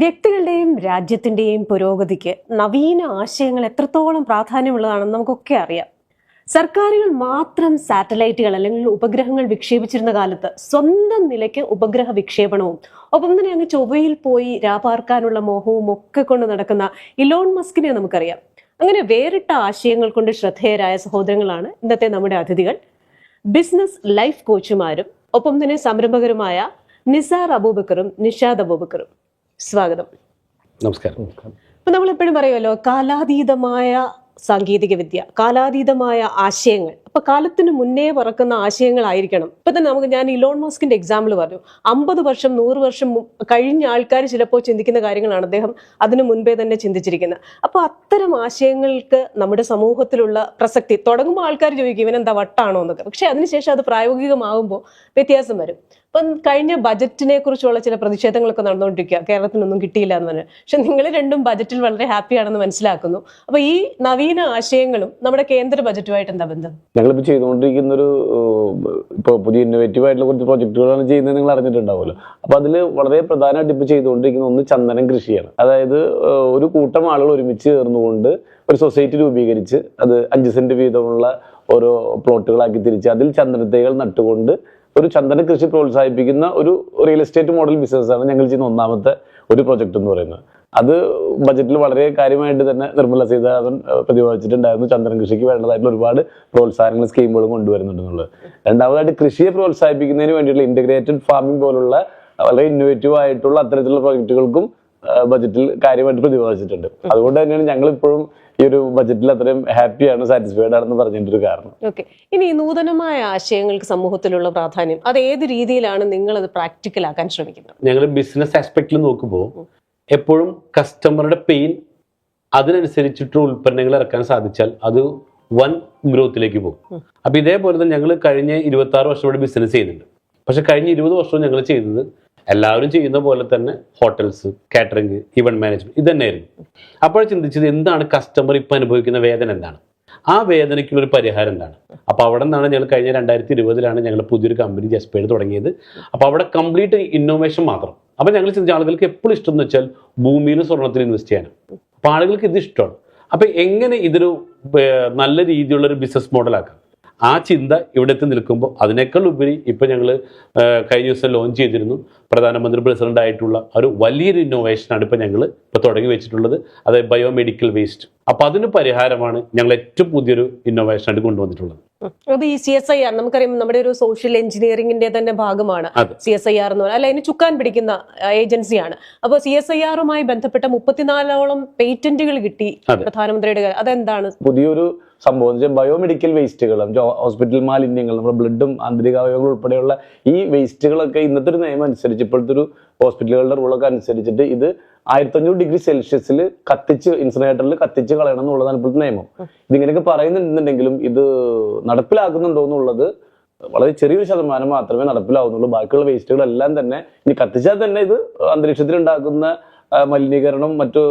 വ്യക്തികളുടെയും രാജ്യത്തിന്റെയും പുരോഗതിക്ക് നവീന ആശയങ്ങൾ എത്രത്തോളം പ്രാധാന്യമുള്ളതാണെന്ന് നമുക്കൊക്കെ അറിയാം. സർക്കാരുകൾ മാത്രം സാറ്റലൈറ്റുകൾ അല്ലെങ്കിൽ ഉപഗ്രഹങ്ങൾ വിക്ഷേപിച്ചിരുന്ന കാലത്ത് സ്വന്തം നിലയ്ക്ക് ഉപഗ്രഹ വിക്ഷേപണവും ഒപ്പം തന്നെ അങ്ങ് ചൊവ്വയിൽ പോയി രാപാർക്കാനുള്ള മോഹവും ഒക്കെ കൊണ്ട് നടക്കുന്ന ഇലോൺ മസ്കിനെ നമുക്കറിയാം. അങ്ങനെ വേറിട്ട ആശയങ്ങൾ കൊണ്ട് ശ്രദ്ധേയരായ സഹോദരങ്ങളാണ് ഇന്നത്തെ നമ്മുടെ അതിഥികൾ. ബിസിനസ് ലൈഫ് കോച്ചുമാരും ഒപ്പം തന്നെ സംരംഭകരുമായ നിസാർ അബൂബക്കറും നിഷാദ് അബൂബക്കറും. സ്വാഗതം. നമസ്കാരം. ഇപ്പൊ നമ്മൾ എപ്പോഴും പറയുമല്ലോ കാലാതീതമായ സാങ്കേതിക വിദ്യ കാലാതീതമായ ആശയങ്ങൾ അപ്പൊ കാലത്തിന് മുന്നേ പറക്കുന്ന ആശയങ്ങളായിരിക്കണം. ഇപ്പൊ തന്നെ നമുക്ക് ഞാൻ ഇലോൺ മാസ്കിന്റെ എക്സാമ്പിൾ പറഞ്ഞു. അമ്പത് വർഷം നൂറ് വർഷം കഴിഞ്ഞ ആൾക്കാർ ചിലപ്പോൾ ചിന്തിക്കുന്ന കാര്യങ്ങളാണ് അദ്ദേഹം അതിനു മുൻപേ തന്നെ ചിന്തിച്ചിരിക്കുന്നത്. അപ്പൊ അത്തരം ആശയങ്ങൾക്ക് നമ്മുടെ സമൂഹത്തിലുള്ള പ്രസക്തി തുടങ്ങുമ്പോൾ ആൾക്കാർ ചോദിക്കും ഇവനെന്താ വട്ടാണോ എന്നൊക്കെ. പക്ഷെ അതിനുശേഷം അത് പ്രായോഗികമാകുമ്പോൾ വ്യത്യാസം വരും. ഇപ്പം കഴിഞ്ഞ ബജറ്റിനെ കുറിച്ചുള്ള ചില പ്രതിഷേധങ്ങളൊക്കെ നടന്നുകൊണ്ടിരിക്കുക. കേരളത്തിനൊന്നും കിട്ടിയില്ല എന്ന് പറഞ്ഞു. പക്ഷെ നിങ്ങൾ രണ്ടും ബജറ്റിൽ വളരെ ഹാപ്പിയാണെന്ന് മനസ്സിലാക്കുന്നു. അപ്പൊ ഈ നവീന ആശയങ്ങളും നമ്മുടെ കേന്ദ്ര ബജറ്റുമായിട്ട് എന്താ ബന്ധം? ഞങ്ങളിപ്പോൾ ചെയ്തുകൊണ്ടിരിക്കുന്നൊരു ഇപ്പോൾ പുതിയ ഇന്നോവേറ്റീവ് ആയിട്ടുള്ള കുറച്ച് പ്രോജക്റ്റുകളാണ് ചെയ്യുന്നത് നിങ്ങൾ അറിഞ്ഞിട്ടുണ്ടാവുമല്ലോ. അപ്പോൾ അതിൽ വളരെ പ്രധാനമായിട്ട് ഇപ്പോൾ ചെയ്തുകൊണ്ടിരിക്കുന്ന ഒന്ന് ചന്ദനം കൃഷിയാണ്. അതായത് ഒരു കൂട്ടം ആളുകൾ ഒരുമിച്ച് ചേർന്നുകൊണ്ട് ഒരു സൊസൈറ്റി രൂപീകരിച്ച് അത് അഞ്ച് സെന്റ് വീതമുള്ള ഓരോ പ്ലോട്ടുകളാക്കി തിരിച്ച് അതിൽ ചന്ദനത്തൈകൾ നട്ടുകൊണ്ട് ഒരു ചന്ദന കൃഷി പ്രോത്സാഹിപ്പിക്കുന്ന ഒരു റിയൽ എസ്റ്റേറ്റ് മോഡൽ ബിസിനസ്സാണ് ഞങ്ങൾ ചെയ്യുന്ന ഒന്നാമത്തെ ഒരു പ്രോജക്റ്റ് എന്ന് പറയുന്നത്. അത് ബജറ്റിൽ വളരെ കാര്യമായിട്ട് തന്നെ നിർമ്മല സീതാരാമൻ പ്രതിപാദിച്ചിട്ടുണ്ടായിരുന്നു. ചന്ദ്രൻ കൃഷിക്ക് വേണ്ടതായിട്ടുള്ള ഒരുപാട് പ്രോത്സാഹനങ്ങൾ സ്കീമുകളും കൊണ്ടുവരുന്നുണ്ടെന്നുള്ളത് രണ്ടാമതായിട്ട് കൃഷിയെ പ്രോത്സാഹിപ്പിക്കുന്നതിന് വേണ്ടിയിട്ടുള്ള ഇന്റഗ്രേറ്റഡ് ഫാമിംഗ് പോലുള്ള വളരെ ഇന്നോവേറ്റീവ് ആയിട്ടുള്ള അത്തരത്തിലുള്ള പ്രോജക്റ്റുകൾക്കും ബജറ്റിൽ കാര്യമായിട്ട് പ്രതിപാദിച്ചിട്ടുണ്ട്. അതുകൊണ്ട് തന്നെയാണ് ഞങ്ങൾ ഇപ്പോഴും ഈ ഒരു ബജറ്റിൽ അത്രയും ഹാപ്പിയാണ് സാറ്റിസ്ഫൈഡ് ആണെന്ന് പറഞ്ഞതിന്റെ ഒരു കാരണം. ഓക്കെ ഇനി ഈ നൂതനമായ ആശയങ്ങൾക്ക് സമൂഹത്തിലുള്ള പ്രാധാന്യം അത് ഏത് രീതിയിലാണ് നിങ്ങൾ അത് പ്രാക്ടിക്കൽ ആക്കാൻ ശ്രമിക്കുന്നത്? ഞങ്ങൾ ബിസിനസ് ആസ്പെക്റ്റിൽ നോക്കുമ്പോൾ എപ്പോഴും കസ്റ്റമറുടെ പെയിൻ അതിനനുസരിച്ചിട്ട് ഉൽപ്പന്നങ്ങൾ ഇറക്കാൻ സാധിച്ചാൽ അത് വൻ ഗ്രോത്തിലേക്ക് പോകും. അപ്പൊ ഇതേപോലെ തന്നെ ഞങ്ങൾ കഴിഞ്ഞ ഇരുപത്തി ആറ് വർഷം ഇവിടെ ബിസിനസ് ചെയ്യുന്നുണ്ട്. പക്ഷെ കഴിഞ്ഞ ഇരുപത് വർഷവും ഞങ്ങൾ ചെയ്തത് എല്ലാവരും ചെയ്യുന്ന പോലെ തന്നെ ഹോട്ടൽസ് കാറ്ററിംഗ് ഇവന്റ് മാനേജ്മെന്റ് ഇത് തന്നെയായിരുന്നു. അപ്പോൾ ചിന്തിച്ചത് എന്താണ് കസ്റ്റമർ ഇപ്പൊ അനുഭവിക്കുന്ന വേദന എന്താണ്? ആ വേദനയ്ക്കുള്ളൊരു പരിഹാരം എന്താണ്? അപ്പൊ അവിടെ നിന്നാണ് ഞങ്ങൾ കഴിഞ്ഞ രണ്ടായിരത്തി ഇരുപതിലാണ് ഞങ്ങൾ പുതിയൊരു കമ്പനി ജസ്പേഡ് തുടങ്ങിയത്. അപ്പോൾ അവിടെ കംപ്ലീറ്റ് ഇന്നോവേഷൻ മാത്രം. അപ്പോൾ ഞങ്ങൾ ചിന്തിച്ച ആളുകൾക്ക് എപ്പോഴും ഇഷ്ടം എന്ന് വെച്ചാൽ ഭൂമിയിൽ സ്വർണത്തിൽ ഇൻവെസ്റ്റ് ചെയ്യാനാണ്. അപ്പൊ ആളുകൾക്ക് ഇത് ഇഷ്ടമാണ്. അപ്പോൾ എങ്ങനെ ഇതൊരു നല്ല രീതിയിലുള്ള ഒരു ബിസിനസ് മോഡലാക്കാം ആ ചിന്ത ഇവിടെ എത്തി നിൽക്കുമ്പോൾ അതിനേക്കാൾ ഉപരി ഇപ്പം ഞങ്ങൾ കഴിഞ്ഞ ദിവസം ലോഞ്ച് ചെയ്തിരുന്നു. പ്രധാനമന്ത്രി പ്രസിഡന്റ് ആയിട്ടുള്ള ഒരു വലിയൊരു ഇന്നോവേഷനാണ് ഇപ്പം ഞങ്ങൾ ഇപ്പൊ തുടങ്ങി വെച്ചിട്ടുള്ളത്. അതായത് ബയോമെഡിക്കൽ വേസ്റ്റ് അപ്പൊ അതിന് പരിഹാരമാണ് ഞങ്ങൾ ഏറ്റവും പുതിയൊരു ഇന്നോവേഷൻ ആയിട്ട് കൊണ്ടുവന്നിട്ടുള്ളത്. അത് ഈ സി എസ് ഐ ആർ നമുക്കറിയാം നമ്മുടെ ഒരു സോഷ്യൽ എഞ്ചിനീയറിംഗിന്റെ തന്നെ ഭാഗമാണ്. സി എസ് ഐ ആർ എന്ന് പറയുന്നത് അല്ല അതിന് ചുക്കാൻ പിടിക്കുന്ന ഏജൻസിയാണ്. അപ്പോൾ സി എസ് ഐ ആറുമായി ബന്ധപ്പെട്ട മുപ്പത്തിനാലോളം പേറ്റന്റുകൾ കിട്ടി പ്രധാനമന്ത്രിയുടെ അതെന്താണ്? പുതിയൊരു സംഭവം എന്ന് വെച്ചാൽ ബയോമെഡിക്കൽ വേസ്റ്റുകളും ഹോസ്പിറ്റൽ മാലിന്യങ്ങൾ നമ്മുടെ ബ്ലഡും ആന്തരിക അവയവങ്ങൾ ഉൾപ്പെടെയുള്ള ഈ വേസ്റ്റുകളൊക്കെ ഇന്നത്തെ ഒരു നിയമം അനുസരിച്ച് ഇപ്പോഴത്തെ ഒരു ഹോസ്പിറ്റലുകളുടെ റൂളൊക്കെ അനുസരിച്ചിട്ട് ഇത് ആയിരത്തഞ്ഞൂറ് ഡിഗ്രി സെൽഷ്യസിൽ കത്തിച്ച് ഇൻസിനേറ്ററിൽ കത്തിച്ച് കളയണം എന്നുള്ളതാണ് ഇപ്പോഴത്തെ നിയമം. ഇതിങ്ങനെയൊക്കെ പറയുന്നുണ്ടെങ്കിലും ഇത് നടപ്പിലാക്കുന്നുണ്ടോ എന്നുള്ളത് വളരെ ചെറിയൊരു ശതമാനം മാത്രമേ നടപ്പിലാവുന്നുള്ളൂ. ബാക്കിയുള്ള വേസ്റ്റുകളെല്ലാം തന്നെ ഇനി കത്തിച്ചാൽ തന്നെ ഇത് അന്തരീക്ഷത്തിൽ ഉണ്ടാക്കുന്ന മലിനീകരണം മറ്റു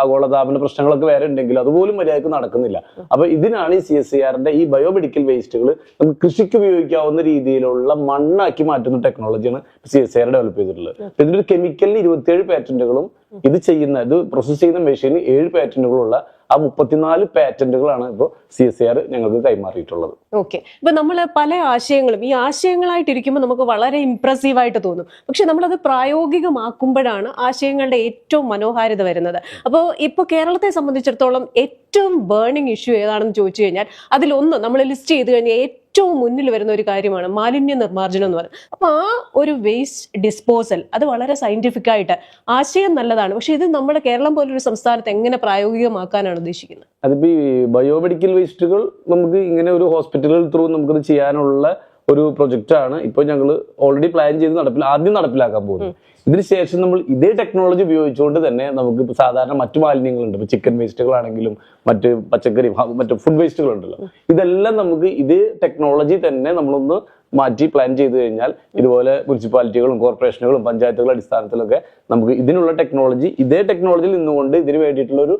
ആഗോളതാപന പ്രശ്നങ്ങളൊക്കെ വേറെ ഉണ്ടെങ്കിലും അതുപോലും മര്യാദയ്ക്ക് നടക്കുന്നില്ല. അപ്പൊ ഇതിനാണ് ഈ സി എസ് സി ആറിന്റെ ഈ ബയോമെഡിക്കൽ വേസ്റ്റുകൾ നമുക്ക് കൃഷിക്ക് ഉപയോഗിക്കാവുന്ന രീതിയിലുള്ള മണ്ണാക്കി മാറ്റുന്ന ടെക്നോളജിയാണ് സി എസ് ആർ ഡെവലപ്പ് ചെയ്തിട്ടുള്ളത്. ഇതിന്റെ ഒരു കെമിക്കലിന് ഇരുപത്തിയേഴ് പാറ്റന്റുകളും ഇത് ചെയ്യുന്ന ഇത് പ്രോസസ് ചെയ്യുന്ന മെഷീന് ഏഴ് പാറ്റന്റുകളുള്ള ആ മുപ്പത്തിനാല് പാറ്റന്റുകളാണ് ഇപ്പോൾ സി എസ് ആർ ഞങ്ങൾക്ക് കൈമാറിയിട്ടുള്ളത്. ഓക്കെ ഇപ്പൊ നമ്മൾ പല ആശയങ്ങളും ഈ ആശയങ്ങളായിട്ട് ഇരിക്കുമ്പോൾ നമുക്ക് വളരെ ഇംപ്രസീവ് ആയിട്ട് തോന്നും. പക്ഷെ നമ്മളത് പ്രായോഗികമാക്കുമ്പോഴാണ് ആശയങ്ങളുടെ ഏറ്റവും മനോഹാരിത വരുന്നത്. അപ്പോൾ ഇപ്പോൾ കേരളത്തെ സംബന്ധിച്ചിടത്തോളം ഏറ്റവും ബേണിംഗ് ഇഷ്യൂ ഏതാണെന്ന് ചോദിച്ചു കഴിഞ്ഞാൽ അതിലൊന്ന് നമ്മൾ ലിസ്റ്റ് ചെയ്ത് കഴിഞ്ഞാൽ ഏറ്റവും മുന്നിൽ വരുന്ന ഒരു കാര്യമാണ് മാലിന്യ നിർമ്മാർജനം എന്ന് പറയുന്നത്. അപ്പൊ ആ ഒരു വേസ്റ്റ് ഡിസ്പോസൽ അത് വളരെ സയന്റിഫിക് ആയിട്ട് ആശയം നല്ലതാണ്. പക്ഷെ ഇത് നമ്മുടെ കേരളം പോലൊരു സംസ്ഥാനത്ത് എങ്ങനെ പ്രായോഗികമാക്കാനാണ് ഉദ്ദേശിക്കുന്നത്? അതിപ്പോ ഈ ബയോമെഡിക്കൽ വേസ്റ്റുകൾ നമുക്ക് ഇങ്ങനെ ഒരു ഹോസ്പിറ്റലുകൾ ത്രൂ നമുക്കത് ചെയ്യാനുള്ള ഒരു പ്രൊജക്റ്റ് ആണ് ഇപ്പോൾ ഞങ്ങൾ ഓൾറെഡി പ്ലാൻ ചെയ്ത് നടപ്പിൽ ആദ്യം നടപ്പിലാക്കാൻ പോകുന്നത് ഇതിനുശേഷം നമ്മൾ ഇതേ ടെക്നോളജി ഉപയോഗിച്ചുകൊണ്ട് തന്നെ നമുക്ക് ഇപ്പൊ സാധാരണ മറ്റു മാലിന്യങ്ങളുണ്ട്. ഇപ്പൊ ചിക്കൻ വേസ്റ്റുകളാണെങ്കിലും മറ്റ് പച്ചക്കറി മറ്റു ഫുഡ് വേസ്റ്റുകളുണ്ടല്ലോ ഇതെല്ലാം നമുക്ക് ഇതേ ടെക്നോളജി തന്നെ നമ്മളൊന്ന് മാറ്റി പ്ലാൻ ചെയ്തു കഴിഞ്ഞാൽ ഇതുപോലെ മുനിസിപ്പാലിറ്റികളും കോർപ്പറേഷനുകളും പഞ്ചായത്തുകളും അടിസ്ഥാനത്തിലൊക്കെ നമുക്ക് ഇതിനുള്ള ടെക്നോളജി ഇതേ ടെക്നോളജിയിൽ നിന്നുകൊണ്ട് ഇതിന് വേണ്ടിയിട്ടുള്ള ഒരു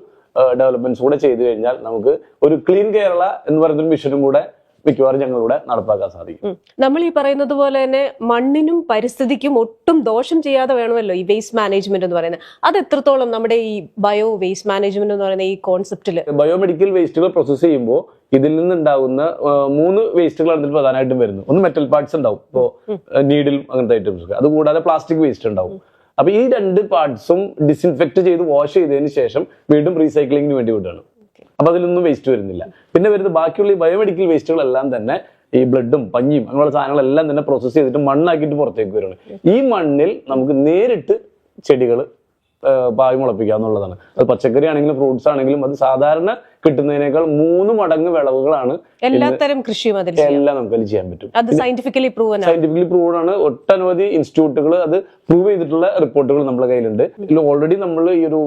ഡെവലപ്മെന്റ്സ് കൂടെ ചെയ്തു കഴിഞ്ഞാൽ നമുക്ക് ഒരു ക്ലീൻ കേരള എന്ന് പറയുന്ന ഒരു മിഷനും കൂടെ മിക്കവാറും ഞങ്ങളിവിടെ നടപ്പാക്കാൻ സാധിക്കും. നമ്മൾ ഈ പറയുന്നത് പോലെ തന്നെ മണ്ണിനും പരിസ്ഥിതിക്കും ഒട്ടും ദോഷം ചെയ്യാതെ വേണമല്ലോ ഈ വേസ്റ്റ് മാനേജ്മെന്റ് എന്ന് പറയുന്നത്. അത് എത്രത്തോളം നമ്മുടെ ഈ ബയോ വേസ്റ്റ് മാനേജ്മെന്റ് എന്ന് പറയുന്ന ഈ കോൺസെപ്റ്റിൽ ബയോമെഡിക്കൽ വേസ്റ്റുകൾ പ്രോസസ് ചെയ്യുമ്പോൾ ഇതിൽ നിന്നുണ്ടാവുന്ന ആ, മൂന്ന് വേസ്റ്റുകൾ ഇതിൽ പ്രധാനമായിട്ടും വരുന്നത് ഒന്ന് മെറ്റൽ പാർട്സ് ഉണ്ടാവും. ഇപ്പോൾ നീഡിൽ അങ്ങനത്തെ ഐറ്റംസ് അതുകൂടാതെ പ്ലാസ്റ്റിക് വേസ്റ്റ് ഉണ്ടാവും. അപ്പൊ ഈ രണ്ട് പാർട്സും ഡിസിൻഫെക്ട് ചെയ്ത് വാഷ് ചെയ്തതിന് ശേഷം വീണ്ടും റീസൈക്ലിങ്ങിന് വേണ്ടി വിടുകയാണ്. അപ്പൊ അതിലൊന്നും വേസ്റ്റ് വരുന്നില്ല. പിന്നെ വരുന്നത് ബാക്കിയുള്ള ഈ ബയോമെഡിക്കൽ വേസ്റ്റുകളെല്ലാം തന്നെ ഈ ബ്ലഡും പഞ്ഞിയും അങ്ങനെയുള്ള സാധനങ്ങളെല്ലാം തന്നെ പ്രോസസ്സ് ചെയ്തിട്ട് മണ്ണാക്കിയിട്ട് പുറത്തേക്ക് വരുന്നത് ഈ മണ്ണിൽ നമുക്ക് നേരിട്ട് ചെടികൾ പായ് മുളപ്പിക്കുക എന്നുള്ളതാണ്. അത് പച്ചക്കറി ആണെങ്കിലും ഫ്രൂട്ട്സ് ആണെങ്കിലും അത് സാധാരണ കിട്ടുന്നതിനേക്കാൾ മൂന്ന് മടങ്ങ് വിളവുകളാണ് എല്ലാത്തരം കൃഷിയും അതിൽ എല്ലാം നമുക്ക് അതിൽ ചെയ്യാൻ പറ്റും. അത് സയന്റിഫിക്കലി പ്രൂവ് സയന്റിഫിക്കലി പ്രൂവ് ആണ്. ഒട്ടനവധി ഇൻസ്റ്റിറ്റ്യൂട്ടുകൾ അത് പ്രൂവ് ചെയ്തിട്ടുള്ള റിപ്പോർട്ടുകൾ നമ്മുടെ കയ്യിലുണ്ട്. ഇതിൽ ഓൾറെഡി നമ്മൾ ഈ ഒരു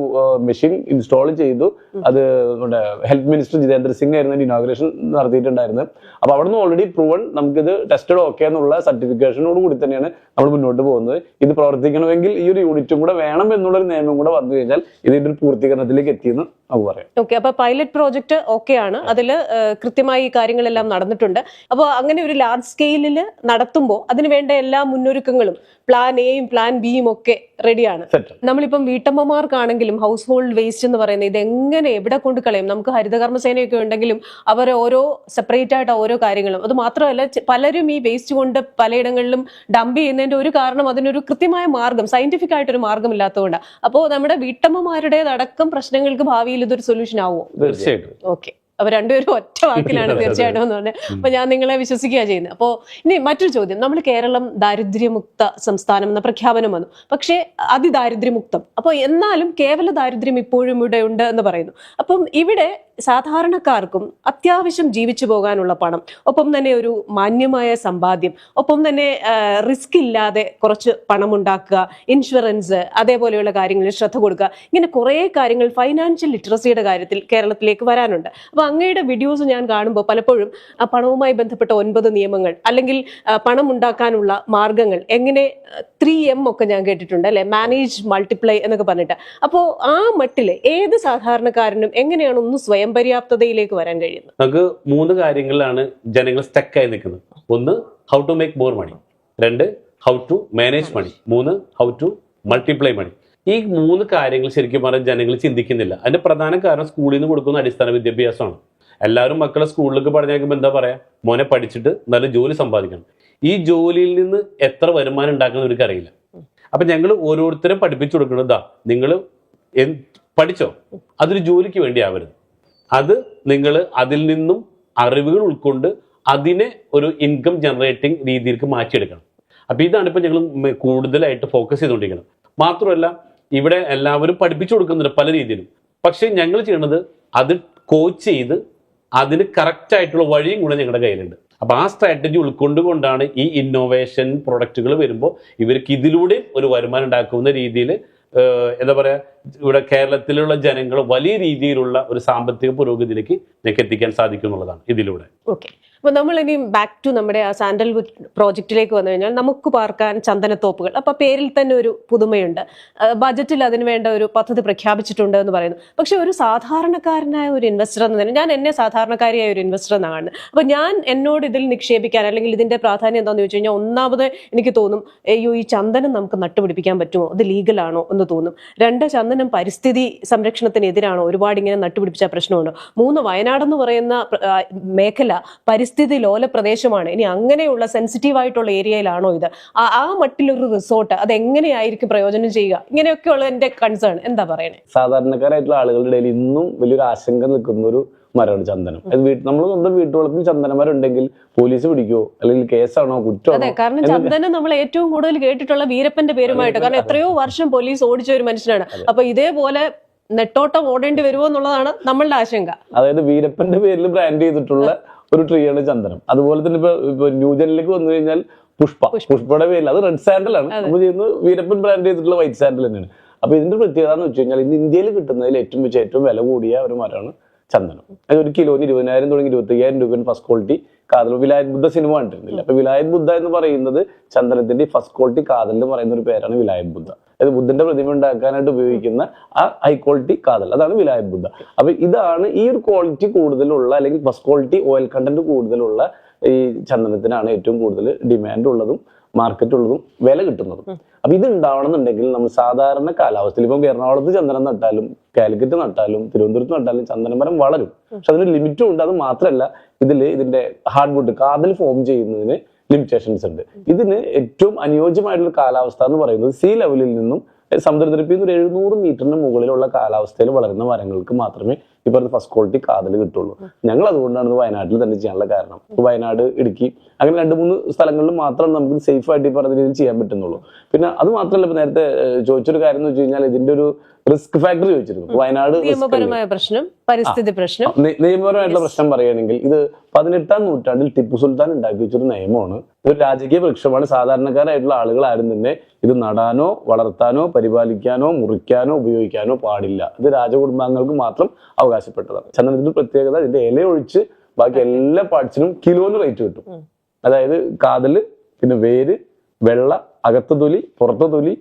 മെഷീൻ ഇൻസ്റ്റാൾ ചെയ്തു. അത് നമ്മുടെ ഹെൽത്ത് മിനിസ്റ്റർ ജിതേന്ദ്ര സിംഗ് ആയിരുന്നു ഇനോഗ്രേഷൻ നടത്തിയിട്ടുണ്ടായിരുന്നത് അപ്പൊ അവിടെ നിന്ന് ഓൾറെഡി പ്രൂവൺ നമുക്കിത് ടെസ്റ്റഡ് ഓക്കെ എന്നുള്ള സർട്ടിഫിക്കേഷനോട് കൂടി തന്നെയാണ് നമ്മൾ മുന്നോട്ട് പോകുന്നത്. ഇത് പ്രവർത്തിക്കണമെങ്കിൽ ഈ ഒരു യൂണിറ്റും കൂടെ വേണം എന്നുള്ളൊരു നിയമം കൂടെ വന്നു കഴിഞ്ഞാൽ ഇതിന്റെ ഒരു പൂർത്തീകരണത്തിലേക്ക് എത്തിയെന്ന് ഓക്കെ അപ്പൊ പൈലറ്റ് പ്രോജക്ട് ഓക്കെ ആണ്. അതിൽ കൃത്യമായി ഈ കാര്യങ്ങളെല്ലാം നടന്നിട്ടുണ്ട്. അപ്പോൾ അങ്ങനെ ഒരു ലാർജ് സ്കെയിലിൽ നടത്തുമ്പോൾ അതിന് വേണ്ട എല്ലാ മുന്നൊരുക്കങ്ങളും പ്ലാൻ എയും പ്ലാൻ ബിയും ഒക്കെ റെഡിയാണ് നമ്മളിപ്പം വീട്ടമ്മമാർക്കാണെങ്കിലും ഹൗസ് ഹോൾഡ് വേസ്റ്റ് എന്ന് പറയുന്നത് ഇത് എങ്ങനെ എവിടെ കൊണ്ട് കളയും? നമുക്ക് ഹരിതകർമ്മസേനയൊക്കെ ഉണ്ടെങ്കിലും അവർ ഓരോ സെപ്പറേറ്റ് ആയിട്ട് ഓരോ കാര്യങ്ങളും. അത് മാത്രമല്ല പലരും ഈ വേസ്റ്റ് കൊണ്ട് പലയിടങ്ങളിലും ഡംപ് ചെയ്യുന്നതിന്റെ ഒരു കാരണം അതിനൊരു കൃത്യമായ മാർഗം സയന്റിഫിക് ആയിട്ടൊരു മാർഗം ഇല്ലാത്തതുകൊണ്ടാണ് അപ്പോൾ നമ്മുടെ വീട്ടമ്മമാരുടേതടക്കം പ്രശ്നങ്ങൾക്ക് ഭാവിയിൽ ഇതൊരു സൊല്യൂഷൻ ആവുമോ? തീർച്ചയായിട്ടും. ഓക്കെ അപ്പൊ രണ്ടുപേരും ഒറ്റ വാക്കിലാണ്. തീർച്ചയായിട്ടും എന്ന് പറഞ്ഞത് അപ്പൊ ഞാൻ നിങ്ങളെ വിശ്വസിക്കുക ചെയ്യുന്നത്. അപ്പോ ഇനി മറ്റൊരു ചോദ്യം. നമ്മൾ കേരളം ദാരിദ്ര്യമുക്ത സംസ്ഥാനം എന്ന പ്രഖ്യാപനം വന്നു. പക്ഷേ അതിദാരിദ്ര്യമുക്തം. അപ്പോൾ എന്നാലും കേവല ദാരിദ്ര്യം ഇപ്പോഴും ഇവിടെ ഉണ്ട് എന്ന് പറയുന്നു. അപ്പം ഇവിടെ സാധാരണക്കാർക്കും അത്യാവശ്യം ജീവിച്ചു പോകാനുള്ള പണം ഒപ്പം തന്നെ ഒരു മാന്യമായ സമ്പാദ്യം ഒപ്പം തന്നെ റിസ്ക് ഇല്ലാതെ കുറച്ച് പണം ഉണ്ടാക്കുക ഇൻഷുറൻസ് അതേപോലെയുള്ള കാര്യങ്ങളിൽ ശ്രദ്ധ കൊടുക്കുക ഇങ്ങനെ കുറേ കാര്യങ്ങൾ ഫൈനാൻഷ്യൽ ലിറ്ററസിയുടെ കാര്യത്തിൽ കേരളത്തിലേക്ക് വരാനുണ്ട്. അങ്ങയുടെ വീഡിയോസ് ഞാൻ കാണുമ്പോൾ പലപ്പോഴും പണവുമായി ബന്ധപ്പെട്ട ഒൻപത് നിയമങ്ങൾ അല്ലെങ്കിൽ പണം ഉണ്ടാക്കാനുള്ള മാർഗങ്ങൾ എങ്ങനെ ത്രീ എം ഒക്കെ ഞാൻ കേട്ടിട്ടുണ്ട് അല്ലെ? മാനേജ് മൾട്ടിപ്ലൈ എന്നൊക്കെ പറഞ്ഞിട്ട്. അപ്പോൾ ആ മട്ടിൽ ഏത് സാധാരണക്കാരനും എങ്ങനെയാണ് ഒന്ന് സ്വയം പര്യാപ്തതയിലേക്ക് വരാൻ കഴിയുന്നത്? നമുക്ക് മൂന്ന് കാര്യങ്ങളിലാണ് ജനങ്ങൾ സ്റ്റക്കായി നിൽക്കുന്നത്. ഒന്ന് how to make more money രണ്ട് ഹൗ ടു മാനേജ് മണി മൂന്ന് ഹൗ ടു മൾട്ടിപ്ലൈ മണി ഈ മൂന്ന് കാര്യങ്ങൾ ശരിക്കും പറഞ്ഞാൽ ജനങ്ങൾ ചിന്തിക്കുന്നില്ല. അതിന്റെ പ്രധാന കാരണം സ്കൂളിൽ നിന്ന് കൊടുക്കുന്ന അടിസ്ഥാന വിദ്യാഭ്യാസമാണ്. എല്ലാവരും മക്കളെ സ്കൂളിലേക്ക് പറഞ്ഞേക്കുമ്പോൾ എന്താ പറയാ? മോനെ പഠിച്ചിട്ട് നല്ല ജോലി സമ്പാദിക്കണം. ഈ ജോലിയിൽ നിന്ന് എത്ര വരുമാനം ഉണ്ടാക്കുന്ന അവർക്ക് അറിയില്ല. അപ്പൊ ഞങ്ങൾ ഓരോരുത്തരും പഠിപ്പിച്ചു കൊടുക്കുന്നതാ നിങ്ങൾ പഠിച്ചോ? അതൊരു ജോലിക്ക് വേണ്ടി ആവരുത്. അത് നിങ്ങൾ അതിൽ നിന്നും അറിവുകൾ ഉൾക്കൊണ്ട് അതിനെ ഒരു ഇൻകം ജനറേറ്റിംഗ് രീതിയിലേക്ക് മാറ്റിയെടുക്കണം. അപ്പൊ ഇതാണ് ഇപ്പൊ ഞങ്ങൾ കൂടുതലായിട്ട് ഫോക്കസ് ചെയ്തുകൊണ്ടിരിക്കുന്നത്. മാത്രമല്ല ഇവിടെ എല്ലാവരും പഠിപ്പിച്ചു കൊടുക്കുന്നുണ്ട് പല രീതിയിലും. പക്ഷേ ഞങ്ങൾ ചെയ്യുന്നത് അത് കോച്ച് ചെയ്ത് അതിന് കറക്റ്റ് ആയിട്ടുള്ള വഴിയും കൂടെ ഞങ്ങളുടെ കയ്യിലുണ്ട്. അപ്പൊ ആ സ്ട്രാറ്റജി ഉൾക്കൊണ്ടുകൊണ്ടാണ് ഈ ഇന്നോവേഷൻ പ്രൊഡക്റ്റുകൾ വരുമ്പോൾ ഇവർക്ക് ഇതിലൂടെ ഒരു വരുമാനം ഉണ്ടാക്കുന്ന രീതിയിൽ എന്താ പറയുക ഇവിടെ കേരളത്തിലുള്ള ജനങ്ങൾ വലിയ രീതിയിലുള്ള ഒരു സാമ്പത്തിക പുരോഗതിയിലേക്ക് ഞങ്ങൾക്ക് എത്തിക്കാൻ സാധിക്കും എന്നുള്ളതാണ് ഇതിലൂടെ. ഓക്കെ അപ്പൊ നമ്മൾ ഇനി ബാക്ക് ടു നമ്മുടെ ആ സാൻഡൽവുഡ് പ്രോജക്റ്റിലേക്ക് വന്നു കഴിഞ്ഞാൽ നമുക്ക് പാർക്കാൻ ചന്ദനത്തോപ്പുകൾ. അപ്പൊ പേരിൽ തന്നെ ഒരു പുതുമയുണ്ട്. ബജറ്റിൽ അതിന് വേണ്ട ഒരു പദ്ധതി പ്രഖ്യാപിച്ചിട്ടുണ്ട് എന്ന് പറയുന്നു. പക്ഷെ ഒരു സാധാരണക്കാരനായ ഒരു ഇൻവെസ്റ്റർ എന്ന് നിലയിൽ ഞാൻ എന്നെ സാധാരണക്കാരിയായ ഒരു ഇൻവെസ്റ്റർ എന്നാണ് അപ്പൊ ഞാൻ എന്നോട് ഇതിൽ നിക്ഷേപിക്കാൻ അല്ലെങ്കിൽ ഇതിന്റെ പ്രാധാന്യം എന്താണെന്ന് ചോദിച്ചു കഴിഞ്ഞാൽ ഒന്നാമത് എനിക്ക് തോന്നും അയ്യോ ഈ ചന്ദനം നമുക്ക് നട്ടുപിടിപ്പിക്കാൻ പറ്റുമോ? അത് ലീഗലാണോ എന്ന് തോന്നും. രണ്ട് ചന്ദനം പരിസ്ഥിതി സംരക്ഷണത്തിനെതിരാണോ ഒരുപാട് ഇങ്ങനെ നട്ടുപിടിപ്പിച്ച പ്രശ്നമുണ്ടോ? മൂന്ന് വയനാട് എന്ന് പറയുന്ന മേഖല പരിസ്ഥിതി ലോല പ്രദേശമാണ് ഇനി അങ്ങനെയുള്ള സെൻസിറ്റീവ് ആയിട്ടുള്ള ഏരിയയിലാണോ ഇത്? ആ- മട്ടിലൊരു റിസോർട്ട് അത് എങ്ങനെയായിരിക്കും പ്രയോജനം ചെയ്യുക? ഇങ്ങനെയൊക്കെയുള്ള എന്റെ കൺസേൺ എന്താ പറയണേ? സാധാരണക്കാരായിട്ടുള്ള ആളുകളുടെ ഇടയിൽ ഇന്നും വലിയൊരു ആശങ്ക നിൽക്കുന്ന ഒരു മരമാണ് ചന്ദനം. അത് വീട്ടിൽ നമ്മൾ സ്വന്തം വീട്ടുവളപ്പിൽ ചന്ദനമരമുണ്ടെങ്കിൽ പോലീസ് പിടിക്കോ? അല്ലെങ്കിൽ കേസാണോ? അതെ കുറ്റമാണോ കാരണം ചന്ദനം നമ്മൾ ഏറ്റവും കൂടുതൽ കേട്ടിട്ടുള്ള വീരപ്പന്റെ പേരുമായിട്ട്. കാരണം എത്രയോ വർഷം പോലീസ് ഓടിച്ച ഒരു മനുഷ്യനാണ് അപ്പൊ ഇതേപോലെ നെട്ടോട്ടം ഓടേണ്ടി വരുമോ എന്നുള്ളതാണ് നമ്മളുടെ ആശങ്ക. അതായത് വീരപ്പന്റെ പേരിൽ ബ്രാൻഡ് ചെയ്തിട്ടുള്ള ഒരു ട്രീയാണ് ചന്ദനം. അതുപോലെ തന്നെ ഇപ്പൊ ഇപ്പൊ ന്യൂജനിലേക്ക് വന്നു കഴിഞ്ഞാൽ പുഷ്പ. പുഷ്പയുടെ പേരിൽ. അത് റെഡ് സാൻഡൽ ആണ്. നമ്മൾ ചെയ്യുന്നത് വീരപ്പൻ ബ്രാൻഡ് ചെയ്തിട്ടുള്ള വൈറ്റ് സാൻഡൽ തന്നെയാണ്. അപ്പൊ ഇതിന്റെ പ്രത്യേകത എന്ന് വെച്ച് കഴിഞ്ഞാൽ ഇന്ന് ഇന്ത്യയിൽ കിട്ടുന്നതിൽ ഏറ്റവും വെച്ച് ഏറ്റവും വില കൂടിയ ഒരു മരമാണ് ചന്ദനം. അത് ഒരു കിലോന് ഇരുപതിനായിരം തുടങ്ങി ഇരുപത്തി അയ്യായിരം രൂപയാണ് ഫസ്റ്റ് ക്വാളിറ്റി കാതൽ. വിലായത് ബുദ്ധ സിനിമ കണ്ടിരുന്നില്ല. അപ്പൊ വിലായത് ബുദ്ധ എന്ന് പറയുന്നത് ചന്ദനത്തിന്റെ ഫസ്റ്റ് ക്വാളിറ്റി കാതൽ എന്ന് പറയുന്ന ഒരു പേരാണ് വിലായത് ബുദ്ധ. അതായത് ബുദ്ധന്റെ പ്രതിമ ഉണ്ടാക്കാനായിട്ട് ഉപയോഗിക്കുന്ന ആ ഹൈ ക്വാളിറ്റി കാതൽ. അതാണ് വിലായത് ബുദ്ധ. അപ്പൊ ഇതാണ് ഈ ഒരു ക്വാളിറ്റി കൂടുതലുള്ള അല്ലെങ്കിൽ ഫസ്റ്റ് ക്വാളിറ്റി ഓയിൽ കണ്ടന്റ് കൂടുതലുള്ള ഈ ചന്ദനത്തിനാണ് ഏറ്റവും കൂടുതൽ ഡിമാൻഡ് ഉള്ളതും മാർക്കറ്റ് ഉള്ളതും വില കിട്ടുന്നതും. അപ്പൊ ഇത് ഉണ്ടാവണമെന്നുണ്ടെങ്കിൽ നമ്മൾ സാധാരണ കാലാവസ്ഥയിൽ ഇപ്പം എറണാകുളത്ത് ചന്ദനം നട്ടാലും കാലിക്കറ്റ് നട്ടാലും തിരുവനന്തപുരത്ത് നട്ടാലും ചന്ദനമരം വളരും. പക്ഷെ അതിന് ലിമിറ്റും ഉണ്ട്. അത് മാത്രമല്ല ഇതിൽ ഇതിന്റെ ഹാർഡ് വുഡ് കാതൽ ഫോം ചെയ്യുന്നതിന് ലിമിറ്റേഷൻസ് ഉണ്ട്. ഇതിന് ഏറ്റവും അനുയോജ്യമായിട്ടുള്ള കാലാവസ്ഥ എന്ന് പറയുന്നത് സീ ലെവലിൽ നിന്നും സമുദ്രനിരപ്പിൽ നിന്ന് ഒരു എഴുന്നൂറ് മീറ്ററിന് മുകളിലുള്ള കാലാവസ്ഥയിൽ വളരുന്ന മരങ്ങൾക്ക് മാത്രമേ ഈ പറഞ്ഞ ഫസ്റ്റ് ക്വാളിറ്റി കാതൽ കിട്ടുള്ളൂ. ഞങ്ങൾ അതുകൊണ്ടാണ് ഇത് വയനാട്ടിൽ തന്നെ ചെയ്യാനുള്ള കാരണം. വയനാട് ഇടുക്കി അങ്ങനെ രണ്ട് മൂന്ന് സ്ഥലങ്ങളിൽ മാത്രം നമുക്ക് സേഫ് ആയിട്ട് ഈ പറഞ്ഞ രീതിയിൽ ചെയ്യാൻ പറ്റുന്നുള്ളൂ. പിന്നെ അത് മാത്രമല്ല ഇപ്പൊ നേരത്തെ ചോദിച്ചൊരു കാര്യം എന്ന് വെച്ച് കഴിഞ്ഞാൽ ഇതിന്റെ ഒരു റിസ്ക് ഫാക്ടർ ചോദിച്ചിരുന്നു. വയനാട്? നിയമപരമായ പ്രശ്നം പരിസ്ഥിതി പ്രശ്നം. നിയമപരമായിട്ടുള്ള പ്രശ്നം പറയുകയാണെങ്കിൽ ഇത് പതിനെട്ടാം നൂറ്റാണ്ടിൽ ടിപ്പു സുൽത്താൻ ഉണ്ടാക്കി വെച്ചൊരു നിയമമാണ്. ഒരു രാജകീയ വൃക്ഷമാണ്. സാധാരണക്കാരായിട്ടുള്ള ആളുകൾ ആരും തന്നെ ഇത് നടാനോ വളർത്താനോ പരിപാലിക്കാനോ മുറിക്കാനോ ഉപയോഗിക്കാനോ പാടില്ല. ഇത് രാജകുടുംബാംഗങ്ങൾക്ക് മാത്രം അവകാശപ്പെട്ടതാണ്. ചന്ദനത്തിന്റെ പ്രത്യേകത ഇതിന്റെ ഇല ഒഴിച്ച് ബാക്കി എല്ലാ പാർട്സിനും കിലോന് റേറ്റ് കിട്ടും. അതായത് കാതൽ പിന്നെ വേര് വെള്ള അകത്ത തൊലി പുറത്ത തൊലി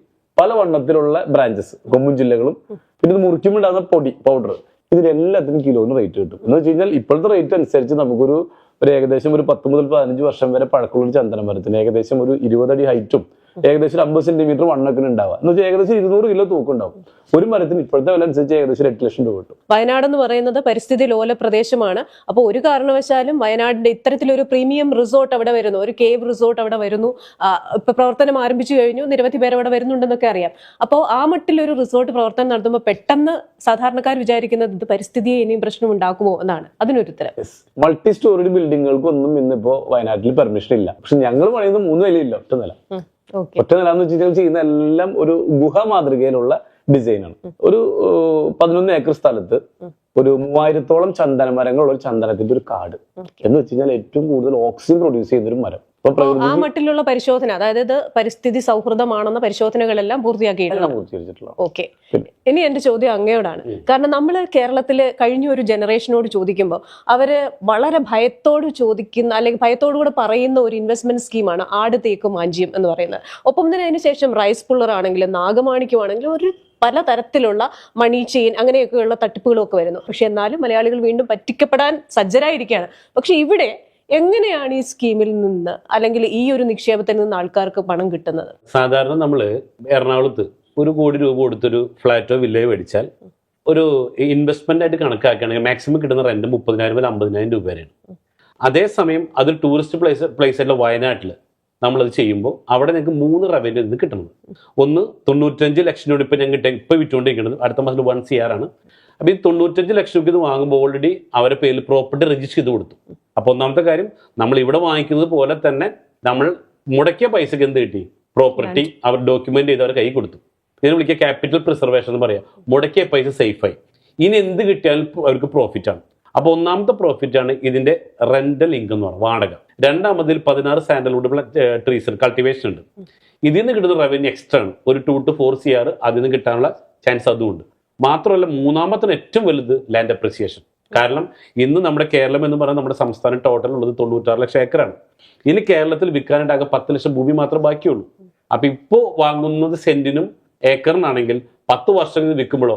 പല വണ്ണത്തിലുള്ള ബ്രാഞ്ചസ് കൊമ്പും ജില്ലകളും പിന്നെ ഇത് മുറിക്കുമ്പോൾ ഉണ്ടാകുന്ന പൊടി പൗഡർ ഇതിനെല്ലാത്തിനും കിലോന് റേറ്റ് കിട്ടും. എന്ന് വെച്ച് കഴിഞ്ഞാൽ ഇപ്പോഴത്തെ റേറ്റ് അനുസരിച്ച് നമുക്കൊരു ഒരു ഏകദേശം ഒരു പത്ത് മുതൽ പതിനഞ്ച് വർഷം വരെ പഴക്കമുള്ള ഒരു ചന്ദന മരത്തിന് ഏകദേശം ഒരു ഇരുപതടി ഹൈറ്റും ഏകദേശം അമ്പത് സെന്റിമീറ്റർ വണ്ണക്കിന് ഉണ്ടാവുക. എന്ന് വെച്ചാൽ ഏകദേശം ഇരുന്നൂറ് കിലോ തൂക്കം ഉണ്ടാവും ഒരു മരത്തിന് ഇപ്പോഴത്തെ വില അനുസരിച്ച് ഏകദേശം എട്ട് ലക്ഷം രൂപ കിട്ടും. വയനാട് എന്ന് പറയുന്നത് പരിസ്ഥിതി ലോല പ്രദേശമാണ്. അപ്പോൾ ഒരു കാരണവശാലും വയനാടിന്റെ ഇത്തരത്തിലൊരു പ്രീമിയം റിസോർട്ട് അവിടെ വരുന്നു. ഒരു കേവ് റിസോർട്ട് അവിടെ വരുന്നു. ഇപ്പൊ പ്രവർത്തനം ആരംഭിച്ചു കഴിഞ്ഞു. നിരവധി പേർ അവിടെ വരുന്നുണ്ടെന്നൊക്കെ അറിയാം. അപ്പോൾ ആ മട്ടിൽ ഒരു റിസോർട്ട് പ്രവർത്തനം നടത്തുമ്പോൾ പെട്ടെന്ന് സാധാരണക്കാർ വിചാരിക്കുന്നത് ഇത് പരിസ്ഥിതിയെ ഇനിയും പ്രശ്നം ഉണ്ടാക്കുമോ എന്നാണ്. അതിനൊരു ഉത്തരം മൾട്ടി സ്റ്റോറി ബിൽഡിങ്ങുകൾക്കൊന്നും ഇന്നിപ്പോ വയനാട്ടിൽ പെർമിഷൻ ഇല്ല. പക്ഷെ ഞങ്ങൾ പറയുന്നത് മൂന്ന് നിലയില്ല. ഒറ്റ നില. ഒറ്റ നില എന്ന് വെച്ച് കഴിഞ്ഞാൽ ചെയ്യുന്ന എല്ലാം ഒരു ഗുഹ മാതൃകയിലുള്ള ഡിസൈനാണ്. ഒരു പതിനൊന്ന് ഏക്കർ സ്ഥലത്ത് ഒരു മൂവായിരത്തോളം ചന്ദന മരങ്ങളുള്ള ഒരു ചന്ദനത്തിന്റെ ഒരു കാട്. എന്ന് വെച്ച് കഴിഞ്ഞാൽ ഏറ്റവും കൂടുതൽ ഓക്സിജൻ പ്രൊഡ്യൂസ് ചെയ്യുന്ന ഒരു മരം. ആ മട്ടിലുള്ള പരിശോധന അതായത് ഇത് പരിസ്ഥിതി സൗഹൃദമാണെന്ന പരിശോധനകളെല്ലാം പൂർത്തിയാക്കിയിട്ടുണ്ട്. ഓക്കെ. ഇനി എന്റെ ചോദ്യം അങ്ങയോടാണ്. കാരണം നമ്മൾ കേരളത്തിൽ കഴിഞ്ഞ ഒരു ജനറേഷനോട് ചോദിക്കുമ്പോൾ അവർ വളരെ ഭയത്തോട് ചോദിക്കുന്ന അല്ലെങ്കിൽ ഭയത്തോടു കൂടെ പറയുന്ന ഒരു ഇൻവെസ്റ്റ്മെന്റ് സ്കീമാണ് ആട് തേക്കും മാഞ്ചിയും എന്ന് പറയുന്നത്. ഒപ്പം തന്നെ അതിനുശേഷം റൈസ് പുള്ളർ ആണെങ്കിലും നാഗമാണിക്യമാണെങ്കിലും ഒരു പല തരത്തിലുള്ള മണി ചെയിൻ അങ്ങനെയൊക്കെയുള്ള തട്ടിപ്പുകളൊക്കെ വരുന്നു. പക്ഷെ എന്നാലും മലയാളികൾ വീണ്ടും പറ്റിക്കപ്പെടാൻ സജ്ജരായിരിക്കുകയാണ്. പക്ഷെ ഇവിടെ എങ്ങനെയാണ് ഈ സ്കീമിൽ നിന്ന് അല്ലെങ്കിൽ ഈ ഒരു നിക്ഷേപത്തിൽ നിന്ന് ആൾക്കാർക്ക് പണം കിട്ടുന്നത്? സാധാരണ നമ്മൾ എറണാകുളത്ത് ഒരു കോടി രൂപ കൊടുത്തൊരു ഫ്ലാറ്റോ വില്ലയോ മേടിച്ചാൽ ഒരു ഇൻവെസ്റ്റ്മെന്റ് ആയിട്ട് കണക്കാക്കുകയാണെങ്കിൽ മാക്സിമം കിട്ടുന്ന റെന്റ് മുപ്പതിനായിരം മുതൽ അമ്പതിനായിരം രൂപ വരെയാണ്. അതേസമയം അത് ടൂറിസ്റ്റ് പ്ലേസ് പ്ലേസ് ആയിട്ടുള്ള വയനാട്ടിൽ നമ്മളത് ചെയ്യുമ്പോൾ അവിടെ ഞങ്ങൾക്ക് മൂന്ന് റവന്യൂ നിന്ന് കിട്ടുന്നത് ഒന്ന് തൊണ്ണൂറ്റഞ്ച് ലക്ഷം രൂപ ഇപ്പം ഞങ്ങൾ ഇപ്പം വിറ്റുകൊണ്ടിരിക്കുന്നത് അടുത്ത മാസത്തിൽ വൺ സി ആർ ആണ്. അപ്പോൾ ഈ തൊണ്ണൂറ്റഞ്ച് ലക്ഷം രൂപ ഇത് വാങ്ങുമ്പോൾ ഓൾറെഡി അവരെ പേരിൽ പ്രോപ്പർട്ടി രജിസ്റ്റർ ചെയ്ത് കൊടുത്തു. അപ്പോൾ ഒന്നാമത്തെ കാര്യം നമ്മൾ ഇവിടെ വാങ്ങിക്കുന്നത് പോലെ തന്നെ നമ്മൾ മുടക്കിയ പൈസക്ക് എന്ത് കിട്ടി? പ്രോപ്പർട്ടി അവർ ഡോക്യുമെന്റ് ചെയ്ത് അവർ കൈ കൊടുത്തു. ഇതിനെ വിളിക്കുക ക്യാപിറ്റൽ പ്രിസർവേഷൻ എന്ന് പറയാം. മുടക്കിയ പൈസ സേഫായി ഇനി എന്ത് കിട്ടിയാലും അവർക്ക് പ്രോഫിറ്റ് ആണ്. അപ്പൊ ഒന്നാമത്തെ പ്രോഫിറ്റ് ആണ് ഇതിന്റെ റെന്റൽ ഇൻകം എന്ന് പറയുന്നത് വാടക. രണ്ടാമതിൽ പതിനാറ് സാൻഡൽവുഡ് ട്രീസ് കൾട്ടിവേഷൻ ഉണ്ട്. ഇതിൽ നിന്ന് കിട്ടുന്ന റവന്യൂ എക്സ്ട്രാ ആണ്. ഒരു two to four C R അതിൽ നിന്ന് കിട്ടാനുള്ള ചാൻസ് അതുമുണ്ട് മാത്രമല്ല മൂന്നാമത്തെ ഏറ്റവും വലുത് ലാൻഡ് അപ്രിസിയേഷൻ കാരണം ഇന്ന് നമ്മുടെ കേരളം എന്ന് പറയുന്നത് നമ്മുടെ സംസ്ഥാനം ടോട്ടൽ ഉള്ളത് തൊണ്ണൂറ്റാറ് ലക്ഷം ഏക്കറാണ്. ഇനി കേരളത്തിൽ വിൽക്കാനായിട്ടാകെ പത്ത് ലക്ഷം ഭൂമി മാത്രം ബാക്കിയുള്ളൂ. അപ്പൊ ഇപ്പോൾ വാങ്ങുന്നത് സെന്റിനും ഏക്കറിനാണെങ്കിൽ പത്ത് വർഷം വിൽക്കുമ്പോഴോ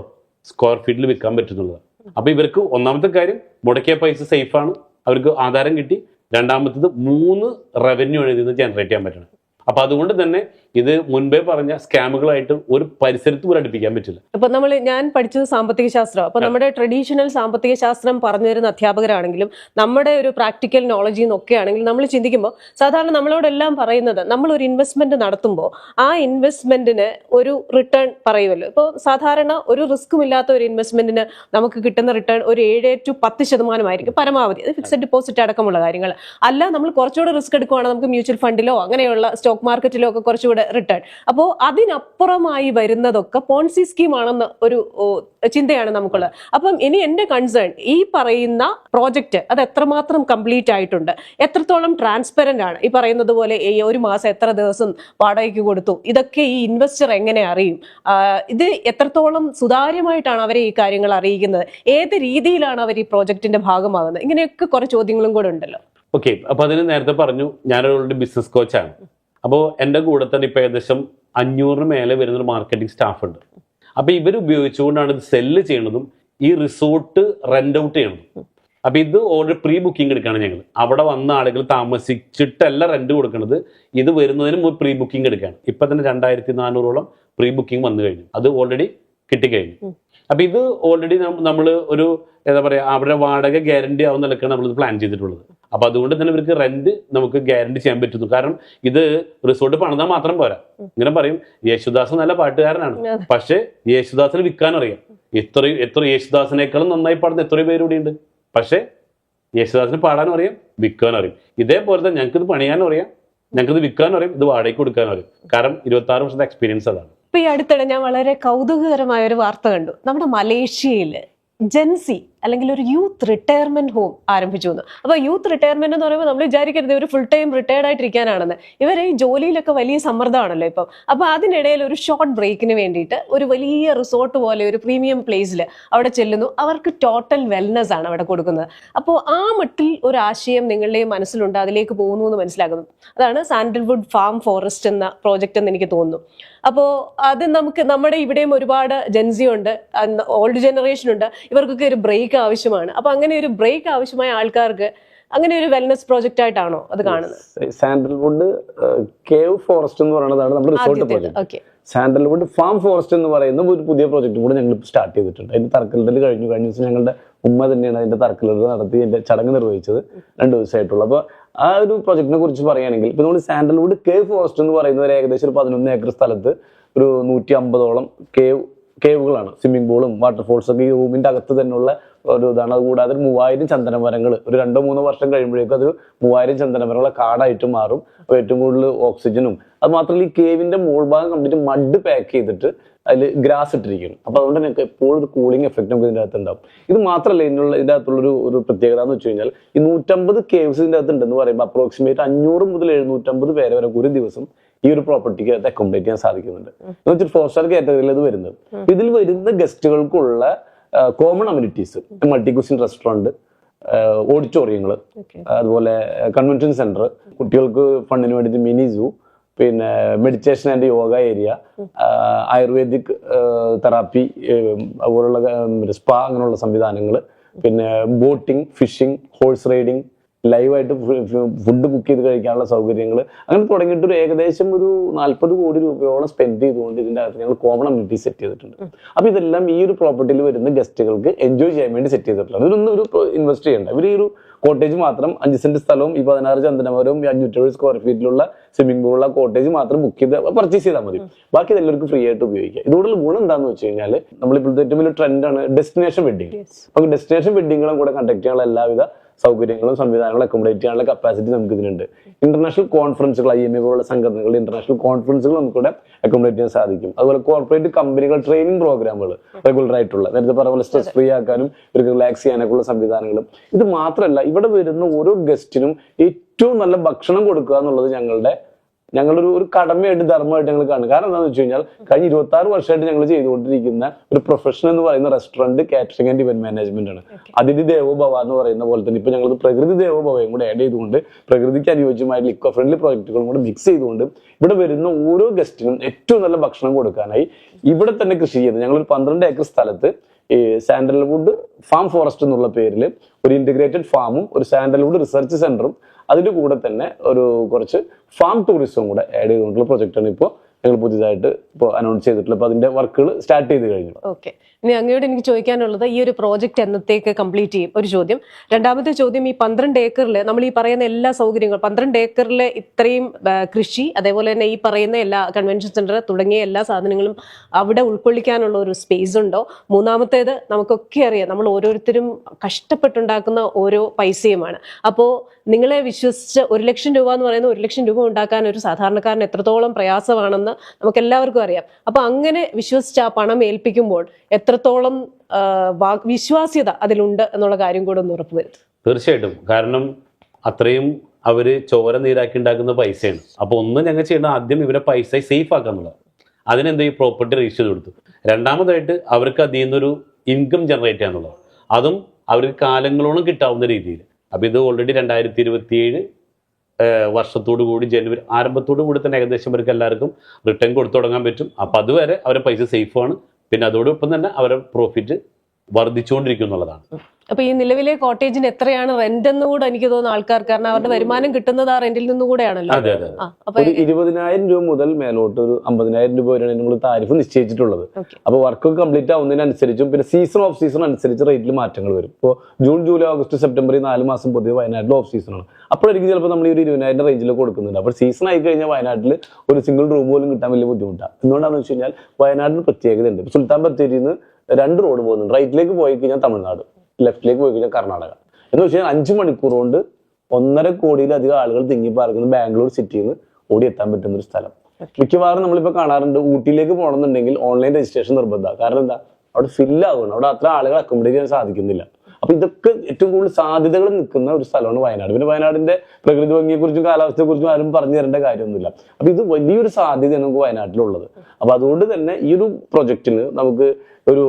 സ്ക്വയർ ഫീറ്റിൽ വിൽക്കാൻ പറ്റുന്നുള്ളത്. അപ്പൊ ഇവർക്ക് ഒന്നാമത്തെ കാര്യം മുടക്കിയ പൈസ സേഫാണ് അവർക്ക് ആധാരം കിട്ടി. രണ്ടാമത്തത് മൂന്ന് റവന്യൂ നിന്ന് ജനറേറ്റ് ചെയ്യാൻ പറ്റണം. അപ്പൊ അതുകൊണ്ട് തന്നെ ഇത് മുൻപേ പറഞ്ഞ സ്കാമുകളായിട്ട് ഒരു പരിസരത്ത് പോലും അടുപ്പിക്കാൻ പറ്റില്ല. അപ്പൊ നമ്മൾ ഞാൻ പഠിച്ചത് സാമ്പത്തിക ശാസ്ത്രം. അപ്പൊ നമ്മുടെ ട്രഡീഷണൽ സാമ്പത്തിക ശാസ്ത്രം പറഞ്ഞു തരുന്ന അധ്യാപകരാണെങ്കിലും നമ്മുടെ ഒരു പ്രാക്ടിക്കൽ നോളജിൽ നിന്നൊക്കെ ആണെങ്കിലും നമ്മൾ ചിന്തിക്കുമ്പോൾ സാധാരണ നമ്മളോടെല്ലാം പറയുന്നത് നമ്മൾ ഒരു ഇൻവെസ്റ്റ്മെന്റ് നടത്തുമ്പോൾ ആ ഇൻവെസ്റ്റ്മെന്റിന് ഒരു റിട്ടേൺ പറയുമല്ലോ. ഇപ്പോൾ സാധാരണ ഒരു റിസ്ക്കും ഇല്ലാത്ത ഒരു ഇൻവെസ്റ്റ്മെന്റിന് നമുക്ക് കിട്ടുന്ന റിട്ടേൺ ഒരു ഏഴ് ടു പത്ത് ശതമാനമായിരിക്കും പരമാവധി. അത് ഫിക്സഡ് ഡിപ്പോസിറ്റ് അടക്കമുള്ള കാര്യങ്ങൾ. അല്ല നമ്മൾ കുറച്ചുകൂടെ റിസ്ക് എടുക്കുവാണെങ്കിൽ നമുക്ക് മ്യൂച്വൽ ഫണ്ടിലോ അങ്ങനെയുള്ള സ്റ്റോക്ക് മാർക്കറ്റിലോ ഒക്കെ കുറച്ചുകൂടെ റിട്ടേൺ അപ്പോൾ അതിനപ്പുറമായി വരുന്നതൊക്കെ പോൺസി സ്കീം ആണെന്ന് ഒരു ചിന്തയാണ് നമുക്കുള്ളത്. അപ്പം ഇനി എന്റെ കൺസേൺ ഈ പറയുന്ന പ്രോജക്റ്റ് അത് എത്രമാത്രം കംപ്ലീറ്റ് ആയിട്ടുണ്ട്. എത്രത്തോളം ട്രാൻസ്പെറന്റ് ആണ്. ഈ പറയുന്നത് പോലെ ഒരു മാസം എത്ര ദിവസം വാടകയ്ക്ക് കൊടുത്തു. ഇതൊക്കെ ഈ ഇൻവെസ്റ്റർ എങ്ങനെ അറിയും? ഇത് എത്രത്തോളം സുതാര്യമായിട്ടാണ് അവരെ ഈ കാര്യങ്ങൾ അറിയിക്കുന്നത്? ഏത് രീതിയിലാണ് അവർ ഈ പ്രോജക്റ്റിന്റെ ഭാഗമാകുന്നത്? ഇങ്ങനെയൊക്കെ കുറെ ചോദ്യങ്ങളും കൂടെ ഉണ്ടല്ലോ. ഓക്കെ അപ്പൊ അതിന് നേരത്തെ പറഞ്ഞു ഞാനൊരു ബിസിനസ് കോച്ചാണ് അപ്പോൾ എന്റെ കൂടെ തന്നെ ഇപ്പോൾ ഏകദേശം അഞ്ഞൂറിന് മേലെ വരുന്ന ഒരു മാർക്കറ്റിംഗ് സ്റ്റാഫ് ഉണ്ട്. അപ്പോൾ ഇവർ ഉപയോഗിച്ചുകൊണ്ടാണ് ഇത് സെല്ല് ചെയ്യണതും ഈ റിസോർട്ട് റെന്റ് ഔട്ട് ചെയ്യണതും അപ്പോൾ ഇത് ഓൾറെഡി പ്രീ ബുക്കിംഗ് എടുക്കുകയാണ് ഞങ്ങൾ അവിടെ വന്ന ആളുകൾ താമസിച്ചിട്ടല്ല റെന്റ് കൊടുക്കുന്നത്. ഇത് വരുന്നതിന് മുമ്പ് പ്രീ ബുക്കിംഗ് എടുക്കുകയാണ്. ഇപ്പം തന്നെ രണ്ടായിരത്തി നാനൂറോളം പ്രീ ബുക്കിംഗ് വന്നു കഴിഞ്ഞു. അത് ഓൾറെഡി കിട്ടിക്കഴിഞ്ഞു. അപ്പൊ ഇത് ഓൾറെഡി നമ്മൾ ഒരു എന്താ പറയാ അവരുടെ വാടക ഗ്യാരണ്ടി ആവുന്ന നിലക്കാണ് നമ്മൾ പ്ലാൻ ചെയ്തിട്ടുള്ളത്. അപ്പൊ അതുകൊണ്ട് തന്നെ ഇവർക്ക് റെന്റ് നമുക്ക് ഗ്യാരണ്ടി ചെയ്യാൻ പറ്റുന്നു. കാരണം ഇത് റിസോർട്ട് പണിതാൽ മാത്രം പോരാ. ഇങ്ങനെ പറയും യേശുദാസ് നല്ല പാട്ടുകാരനാണ്. പക്ഷേ യേശുദാസിന് വിൽക്കാൻ അറിയാം. എത്ര എത്ര യേശുദാസിനേക്കാളും നന്നായി പാടുന്ന എത്രയോ പേര് ഉണ്ട്. പക്ഷെ യേശുദാസിന് പാടാനും അറിയാം വിൽക്കാനും അറിയാം. ഇതേപോലെ തന്നെ ഞങ്ങൾക്ക് ഇത് പണിയാനും അറിയാം. ഞങ്ങൾക്ക് ഇത് വിൽക്കാനും അറിയാം ഇത് വാടകയ്ക്ക് കൊടുക്കാനും അറിയാം. കാരണം ഇരുപത്തി ആറ് വർഷത്തെ എക്സ്പീരിയൻസ് അതാണ്. ഇപ്പൊ ഈ അടുത്തിടെ ഞാൻ വളരെ കൗതുകകരമായ ഒരു വാർത്ത കണ്ടു. നമ്മുടെ മലേഷ്യയിൽ ജെൻസി അല്ലെങ്കിൽ ഒരു യൂത്ത് റിട്ടയർമെന്റ് ഹോം ആരംഭിച്ചു എന്ന്. അപ്പൊ യൂത്ത് റിട്ടയർമെന്റ് എന്ന് പറയുമ്പോൾ നമ്മൾ വിചാരിക്കരുത് ഒരു ഫുൾ ടൈം റിട്ടയർഡ് ആയിട്ടിരിക്കാനാണെന്ന്. ഇവരെ ഈ ജോലിയിലൊക്കെ വലിയ സമ്മർദ്ദമാണല്ലോ ഇപ്പം. അപ്പൊ അതിനിടയിൽ ഒരു ഷോർട്ട് ബ്രേക്കിന് വേണ്ടിയിട്ട് ഒരു വലിയ റിസോർട്ട് പോലെ ഒരു പ്രീമിയം പ്ലേസിൽ അവിടെ ചെല്ലുന്നു. അവർക്ക് ടോട്ടൽ വെൽനസ് ആണ് അവിടെ കൊടുക്കുന്നത്. അപ്പോൾ ആ മട്ടിൽ ഒരു ആശയം നിങ്ങളുടെ മനസ്സിലുണ്ട്. അതിലേക്ക് പോകുന്നു എന്ന് മനസ്സിലാക്കുന്നു. അതാണ് സാൻഡൽവുഡ് ഫാം ഫോറസ്റ്റ് എന്ന പ്രോജക്റ്റ് എന്ന് എനിക്ക് തോന്നുന്നു. അപ്പോൾ അത് നമുക്ക് നമ്മുടെ ഇവിടെയും ഒരുപാട് ജെൻസി ഉണ്ട് ഓൾഡ് ജനറേഷൻ ഉണ്ട്. ഇവർക്കൊക്കെ ഒരു ബ്രേക്ക് ആവശ്യമാണ്. അപ്പോൾ അങ്ങനെ ഒരു ബ്രേക്ക് ആവശ്യമായ ആൾക്കാർക്ക് അങ്ങനെ ഒരു വെൽനസ് പ്രോജക്റ്റ് ആയിട്ടാണോ അത് കാണുന്നത്? സാൻഡൽവുഡ് കേവ് ഫോറസ്റ്റ് എന്ന് പറയുന്നതാണ് നമ്മുടെ resort okay sandalwood farm forest എന്ന് പറയുന്ന ഒരു പുതിയ പ്രോജക്റ്റ് കൂടെ ഞങ്ങൾ സ്റ്റാർട്ട് ചെയ്തിട്ടുണ്ട്. അതിന്റെ തറക്കല്ലിടൽ കഴിഞ്ഞു. കഴിഞ്ഞ ദിവസം ഞങ്ങളുടെ ഉമ്മ തന്നെയാണ് അതിന്റെ തറക്കല്ലിടൽ നടത്തി അതിന്റെ ചടങ്ങ് നിർവഹിച്ചത്. രണ്ട് ദിവസമായിട്ടുള്ളൂ. അപ്പോൾ ആ ഒരു പ്രൊജക്ടിനെ കുറിച്ച് പറയുകയാണെങ്കിൽ ഇപ്പൊ നമ്മൾ സാൻഡൽവുഡ് കേവ് ഫോറസ്റ്റ് എന്ന് പറയുന്ന ഒരു ഏകദേശം ഒരു പതിനൊന്ന് ഏക്കർ സ്ഥലത്ത് ഒരു നൂറ്റി അമ്പതോളം കേവ് കേവുകളാണ് സ്വിമ്മിംഗ് പൂളും വാട്ടർഫോൾസ് ഒക്കെ ഈ റൂമിന്റെ അകത്ത് തന്നെയുള്ള ഒരു ഇതാണ്. അതുകൂടാതെ ഒരു മൂവായിരം ചന്ദനമരങ്ങൾ ഒരു രണ്ടോ മൂന്നോ വർഷം കഴിയുമ്പോഴേക്കും അതൊരു മൂവായിരം ചന്ദനമരങ്ങളെ കാടായിട്ട് മാറും. ഏറ്റവും കൂടുതൽ ഓക്സിജനും അത് മാത്രമല്ല ഈ കേവിന്റെ മുകൾ ഭാഗം കംപ്ലീറ്റ് മഡ് പാക്ക് ചെയ്തിട്ട് അതിൽ ഗ്രാസ് ഇട്ടിരിക്കുന്നു. അപ്പോൾ അതുകൊണ്ട് തന്നെ എപ്പോഴും ഒരു കൂളിംഗ് എഫക്റ്റ് നമുക്ക് ഇതിന്റെ അകത്ത് ഉണ്ടാവും. ഇത് മാത്രമല്ല ഇതിനുള്ള ഇതിന്റെ അകത്തുള്ളൊരു ഒരു പ്രത്യേകത എന്ന് വെച്ച് കഴിഞ്ഞാൽ ഈ നൂറ്റമ്പത് കേവ്സ് ഇതിന്റെ അകത്ത് ഉണ്ടെന്ന് പറയുമ്പോൾ അപ്രോക്സിമേറ്റ് അഞ്ഞൂറ് മുതൽ എഴുന്നൂറ്റമ്പത് പേരെ വരെ ഒരു ദിവസം ഈ ഒരു പ്രോപ്പർട്ടിക്ക് അകത്ത് അക്കോമഡേറ്റ് ചെയ്യാൻ സാധിക്കുന്നുണ്ട്. എന്ന് വെച്ചാൽ ഫോർ സ്റ്റാർ കാറ്റഗറിയിൽ അത് വരുന്നത്. ഇതിൽ വരുന്ന ഗസ്റ്റുകൾക്കുള്ള common amenities multi cuisine restaurant ഓഡിറ്റോറിയങ്ങൾ അതുപോലെ കൺവെൻഷൻ സെന്റർ കുട്ടികൾക്ക് ഫണ്ടിന് വേണ്ടിയിട്ട് മിനി സൂ പിന്നെ meditation and yoga area ayurvedic therapy അതുപോലുള്ള സ്പാ അങ്ങനെയുള്ള സംവിധാനങ്ങൾ പിന്നെ ബോട്ടിംഗ് ഫിഷിംഗ് ഹോഴ്സ് റൈഡിങ് ലൈവായിട്ട് ഫുഡ് ബുക്ക് ചെയ്ത് കഴിക്കാനുള്ള സൗകര്യങ്ങൾ അങ്ങനെ തുടങ്ങിയിട്ട് ഒരു ഏകദേശം ഒരു നാൽപ്പത് കോടി രൂപയോളം സ്പെൻഡ് ചെയ്തുകൊണ്ട് ഇതിന്റെ അകത്ത് ഞങ്ങൾ കോമൺ അമ്യൂണിറ്റി സെറ്റ് ചെയ്തിട്ടുണ്ട്. അപ്പോൾ ഇതെല്ലാം ഈ ഒരു പ്രോപ്പർട്ടിയിൽ വരുന്ന ഗസ്റ്റുകൾക്ക് എൻജോയ് ചെയ്യാൻ വേണ്ടി സെറ്റ് ചെയ്തിട്ടുള്ളത്. ഇതിനൊന്നും ഒരു ഇൻവെസ്റ്റ് ചെയ്യേണ്ട. ഇവർ ഈ ഒരു കോട്ടേജ് മാത്രം അഞ്ച് സെന്റ് സ്ഥലവും ഈ പതിനാറ് ചന്ദനമരവും ഈ അഞ്ഞൂറ്റെഴുപത് സ്ക്വയർ ഫീറ്റിലുള്ള സ്വിമ്മിംഗ് പൂളുള്ള കോട്ടേജ് മാത്രം ബുക്ക് ചെയ്ത് പർച്ചേസ് ചെയ്താൽ മതി. ബാക്കി എല്ലാവർക്കും ഫ്രീ ആയിട്ട് ഉപയോഗിക്കുക ഇതോടുള്ള ഗുണം എന്താണെന്ന് വെച്ച് കഴിഞ്ഞാൽ നമ്മളിപ്പോഴത്തെ ഏറ്റവും വലിയ ട്രെൻഡാണ് ഡെസ്റ്റിനേഷൻ വെഡിങ് അപ്പോൾ ഡെസ്റ്റിനേഷൻ വെഡിങ്ങുകളും കൂടെ കണ്ടക്ട് ചെയ്യാനുള്ള എല്ലാവിധ സൗകര്യങ്ങളും സംവിധാനങ്ങളും അക്കോമഡേറ്റ് ചെയ്യാനുള്ള കപ്പാസിറ്റി നമുക്ക് ഇതിനുണ്ട് ഇന്റർനാഷണൽ കോൺഫറൻസുകൾ ഐ എം എ പോലുള്ള സംഘടനകൾ ഇന്റർനാഷണൽ കോൺഫറൻസുകൾ നമുക്കിവിടെ അക്കോമഡേറ്റ് ചെയ്യാൻ സാധിക്കും. അതുപോലെ കോർപ്പറേറ്റ് കമ്പനികൾ ട്രെയിനിങ് പ്രോഗ്രാമുകൾ റെഗുലർ ആയിട്ടുള്ള നേരത്തെ പറഞ്ഞ പോലെ സ്ട്രെസ് ഫ്രീ ആക്കാനും ഇവർക്ക് റിലാക്സ് ചെയ്യാനൊക്കെ ഉള്ള സംവിധാനങ്ങളും. ഇത് മാത്രമല്ല ഇവിടെ വരുന്ന ഓരോ ഗസ്റ്റിനും ഏറ്റവും നല്ല ഭക്ഷണം കൊടുക്കുക എന്നുള്ളത് ഞങ്ങളുടെ ഞങ്ങളൊരു ഒരു കടമയായിട്ട് ധർമ്മമായിട്ട് ഞങ്ങൾ കാണും കാരണം എന്താണെന്ന് വെച്ച് കഴിഞ്ഞാൽ കഴിഞ്ഞ ഇരുപത്തി ആറ് വർഷമായിട്ട് ഞങ്ങൾ ചെയ്തുകൊണ്ടിരിക്കുന്ന ഒരു പ്രൊഫഷൻ എന്ന് പറയുന്ന restaurant catering and event management ആണ്. അതിഥി ദേവോഭവ എന്ന് പറയുന്ന പോലെ തന്നെ ഇപ്പൊ ഞങ്ങൾ പ്രകൃതി ദേവോഭവയും കൂടെ ആഡ് ചെയ്തുകൊണ്ട് പ്രകൃതിക്ക് അനുയോജ്യമായ ലിക്വ ഫ്രണ്ട്ലി പ്രോജക്റ്റുകളും കൂടെ മിക്സ് ചെയ്തുകൊണ്ട് ഇവിടെ വരുന്ന ഓരോ ഗസ്റ്റിനും ഏറ്റവും നല്ല ഭക്ഷണം കൊടുക്കാനായി ഇവിടെ തന്നെ കൃഷി ചെയ്യുന്നത്. ഞങ്ങളൊരു പന്ത്രണ്ട് ഏക്കർ സ്ഥലത്ത് ഈ സാൻഡൽവുഡ് ഫാം ഫോറസ്റ്റ് എന്നുള്ള പേരിൽ ഒരു ഇന്റഗ്രേറ്റഡ് ഫാമും ഒരു സാൻഡൽവുഡ് റിസർച്ച് സെന്ററും അതിന്റെ കൂടെ തന്നെ ഒരു കുറച്ച് ഫാം ടൂറിസവും കൂടെ ആഡ് ചെയ്തുകൊണ്ടുള്ള പ്രൊജക്റ്റാണ് ഇപ്പോൾ ഞങ്ങൾ പുതിയതായിട്ട് ഇപ്പോൾ അനൗൺസ് ചെയ്തിട്ടുള്ളത് അപ്പോൾ അതിന്റെ വർക്കുകൾ സ്റ്റാർട്ട് ചെയ്ത് കഴിഞ്ഞു. ഓക്കെ ഇനി അങ്ങയോട് എനിക്ക് ചോദിക്കാനുള്ളത് ഈ ഒരു പ്രോജക്റ്റ് എന്നത്തേക്ക് കംപ്ലീറ്റ് ചെയ്യും? ഒരു ചോദ്യം. രണ്ടാമത്തെ ചോദ്യം ഈ പന്ത്രണ്ട് ഏക്കറിൽ നമ്മൾ ഈ പറയുന്ന എല്ലാ സൗകര്യങ്ങളും പന്ത്രണ്ട് ഏക്കറിൽ ഇത്രയും കൃഷി അതേപോലെ തന്നെ ഈ പറയുന്ന എല്ലാ കൺവെൻഷൻ സെന്റർ തുടങ്ങിയ എല്ലാ സാധനങ്ങളും അവിടെ ഉൾക്കൊള്ളിക്കാനുള്ള ഒരു സ്പേസ് ഉണ്ടോ? മൂന്നാമത്തേത് നമുക്കൊക്കെ അറിയാം നമ്മൾ ഓരോരുത്തരും കഷ്ടപ്പെട്ടുണ്ടാക്കുന്ന ഓരോ പൈസയുമാണ്. അപ്പോൾ നിങ്ങളെ വിശ്വസിച്ച് ഒരു ലക്ഷം രൂപ എന്ന് പറയുന്ന ഒരു ലക്ഷം രൂപ ഉണ്ടാക്കാൻ ഒരു സാധാരണക്കാരന് എത്രത്തോളം പ്രയാസമാണെന്ന് നമുക്ക് എല്ലാവർക്കും അറിയാം. അപ്പൊ അങ്ങനെ വിശ്വസിച്ച് ആ പണം ഏൽപ്പിക്കുമ്പോൾ എത്രത്തോളം വിശ്വാസ്യത അതിലുണ്ട് എന്നുള്ള കാര്യം കൂടെ ഒന്ന് ഉറപ്പുവരുത്തും തീർച്ചയായിട്ടും. കാരണം അത്രയും അവർ ചോര നീരാക്കി ഉണ്ടാക്കുന്ന പൈസയാണ്. അപ്പൊ ഒന്ന് ഞങ്ങൾ ചെയ്യേണ്ട ആദ്യം ഇവരെ പൈസ സേഫ് ആക്കുക എന്നുള്ളത് അതിനെന്ത് ഈ പ്രോപ്പർട്ടി രജിസ്റ്റർ ചെയ്ത് കൊടുത്തു. രണ്ടാമതായിട്ട് അവർക്ക് അതിൽ നിന്നൊരു ഇൻകം ജനറേറ്റ് ചെയ്യാന്നുള്ളത് അതും അവർക്ക് കാലങ്ങളോളം കിട്ടാവുന്ന രീതിയിൽ. അപ്പൊ ഇത് ഓൾറെഡി രണ്ടായിരത്തി ഇരുപത്തിയേഴ് വർഷത്തോടു കൂടി ജനുവരി ആരംഭത്തോടു കൂടി തന്നെ ഏകദേശം അവർക്ക് എല്ലാവർക്കും റിട്ടേൺ കൊടുത്തു തുടങ്ങാൻ പറ്റും. അപ്പോൾ അതുവരെ അവരുടെ പൈസ സേഫാണ് പിന്നെ അതോടൊപ്പം തന്നെ അവരുടെ പ്രോഫിറ്റ് വർദ്ധിച്ചുകൊണ്ടിരിക്കും എന്നുള്ളതാണ് അപ്പൊ ഈ നിലവിലെ കോട്ടേജിന് എത്രയാണ് റെന്റ് എന്ന് കൂടെ എനിക്ക് തോന്നുന്നു ആൾക്കാർ കാരണം അവരുടെ വരുമാനം കിട്ടുന്നത് ആ റെന്റിൽ നിന്ന് കൂടെയാണല്ലോ. അതെ അതെ ആ അപ്പൊ ഒരു ഇരുപതിനായിരം രൂപ മുതൽ മേലോട്ട് ഒരു അമ്പതിനായിരം രൂപ വരെയാണ് നമ്മൾ താരിഫ് നിശ്ചയിച്ചിട്ടുള്ളത്. അപ്പൊ അപ്പോൾ വർക്ക് കംപ്ലീറ്റ് ആവുന്നതിനനുസരിച്ചും പിന്നെ സീസൺ ഓഫ് സീസൺ അനുസരിച്ച് റേറ്റിൽ മാറ്റങ്ങൾ വരും. ഇപ്പോൾ ജൂൺ ജൂലൈ ഓഗസ്റ്റ് സെപ്റ്റംബർ ഈ നാല് മാസം പൊതുവെ വയനാട്ടിൽ ഓഫ് സീസണാണ് അപ്പോഴായിരിക്കും ചിലപ്പോൾ നമ്മൾ ഈ ഒരു ഇരുപതിനായിരം റേഞ്ചിൽ കൊടുക്കുന്നുണ്ട്. അപ്പോൾ സീസൺ ആയി കഴിഞ്ഞാൽ വയനാട്ടിൽ ഒരു സിംഗിൾ റൂം പോലും കിട്ടാൻ വലിയ ബുദ്ധിമുട്ടാണ്. എന്തുകൊണ്ടാണെന്ന് വെച്ച് കഴിഞ്ഞാൽ വയനാടിന് പ്രത്യേകതയുണ്ട്. സുൽത്താൻ ബത്തേരിയിൽ നിന്ന് രണ്ട് റോഡ് പോകുന്നുണ്ട്. റൈറ്റിലേക്ക് പോയി കഴിഞ്ഞാൽ തമിഴ്നാട് ലെഫ്റ്റിലേക്ക് പോയി കഴിഞ്ഞാൽ കർണാടക. എന്ന് വെച്ച് കഴിഞ്ഞാൽ അഞ്ച് മണിക്കൂർ കൊണ്ട് ഒന്നര കോടിയിലധികം ആളുകൾ തിങ്ങി പാർക്കുന്ന ബാംഗ്ലൂർ സിറ്റിയിൽ നിന്ന് ഓടി എത്താൻ പറ്റുന്ന ഒരു സ്ഥലം. മിക്കവാറും നമ്മളിപ്പോൾ കാണാറുണ്ട് ഊട്ടിയിലേക്ക് പോകണമെന്നുണ്ടെങ്കിൽ ഓൺലൈൻ രജിസ്ട്രേഷൻ നിർബന്ധമാണ്. കാരണം എന്താ? അവിടെ ഫില്ല് ആവുകയാണ്. അവിടെ അത്ര ആളുകൾ അക്കോമഡേറ്റ് ചെയ്യാൻ സാധിക്കുന്നില്ല. അപ്പൊ ഇതൊക്കെ ഏറ്റവും കൂടുതൽ സാധ്യതകൾ നിൽക്കുന്ന ഒരു സ്ഥലമാണ് വയനാട്. പിന്നെ വയനാടിന്റെ പ്രകൃതി ഭംഗിയെക്കുറിച്ചും കാലാവസ്ഥയെക്കുറിച്ചും ആരും പറഞ്ഞു തരേണ്ട കാര്യമൊന്നുമില്ല. അപ്പൊ ഇത് വലിയൊരു സാധ്യതയാണ് നമുക്ക് വയനാട്ടിലുള്ളത്. അപ്പൊ അതുകൊണ്ട് തന്നെ ഈ ഒരു പ്രൊജക്റ്റിന് നമുക്ക് ഒരു